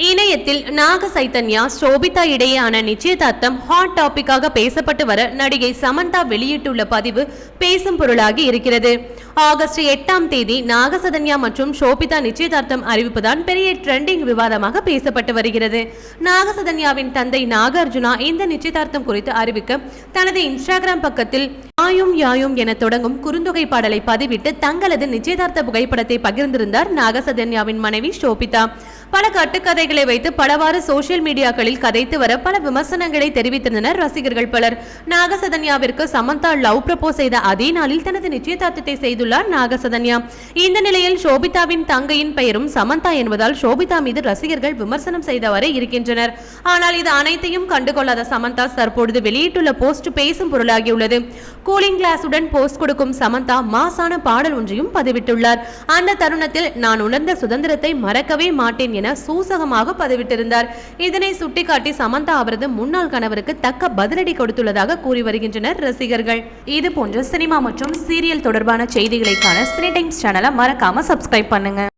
இணையத்தில் நாக சைத்தன்யா சோபிதா இடையேயான நிச்சயதார்த்தம் ஹாட் டாபிக்காக பேசப்பட்டு வர நடிகை சமந்தா வெளியிட்டுள்ள பதிவு பேசும் பொருளாகி இருக்கிறது. ஆகஸ்ட் எட்டாம் தேதி நாகசதன்யா மற்றும் சோபிதா நிச்சயதார்த்தம் அறிவிப்புதான் பெரிய ட்ரெண்டிங் விவாதமாக பேசப்பட்டு வருகிறது. நாகசதன்யாவின் தந்தை நாகார்ஜுனா இந்த நிச்சயதார்த்தம் குறித்து அறிவிக்க தனது இன்ஸ்டாகிராம் பக்கத்தில் யாயும் யாயும் என தொடங்கும் குறுந்தொகை பாடலை பதிவிட்டு தங்களது நிச்சயதார்த்த புகைப்படத்தை பகிர்ந்திருந்தார் நாகசதன்யாவின் மனைவி ஷோபிதா பல கட்டுக்கதைகளை வைத்து பலவாறு சோசியல் மீடியாக்களில் கதைத்து வர பல விமர்சனங்களை தெரிவித்திருந்தனர் ரசிகர்கள் பலர். நாகசதன்யாவிற்கு சமந்தா லவ் ப்ரப்போஸ் செய்த அதே நாளில் தனது நிச்சயதார்த்தத்தை செய்துள்ளார் நாகசதன்யா. இந்த நிலையில் ஷோபிதாவின் தங்கையின் பெயரும் சமந்தா என்பதால் ஷோபிதா மீது ரசிகர்கள் விமர்சனம் செய்தவரை இருக்கின்றனர். ஆனால் இது அனைத்தையும் கண்டுகொள்ளாத சமந்தா தற்பொழுது வெளியிட்டுள்ள போஸ்ட் பேசும் பொருளாகியுள்ளது. கூலிங் கிளாஸுடன் போஸ்ட் கொடுக்கும் சமந்தா மாசான பாடல் ஒன்றையும் பதிவிட்டுள்ளார். அந்த தருணத்தில் நான் உணர்ந்த சுதந்திரத்தை மறக்கவே மாட்டேன் என சூசகமாக பதிவிட்டிருந்தார். இதனை சுட்டிக்காட்டி சமந்தா அவரது முன்னாள் கணவருக்கு தக்க பதிலடி கொடுத்துள்ளதாக கூறி வருகின்றனர் ரசிகர்கள். இது போன்ற சினிமா மற்றும் சீரியல் தொடர்பான செய்திகளைக்கான சினி டைம்ஸ் சேனலை மறக்காம சப்ஸ்கிரைப் பண்ணுங்க.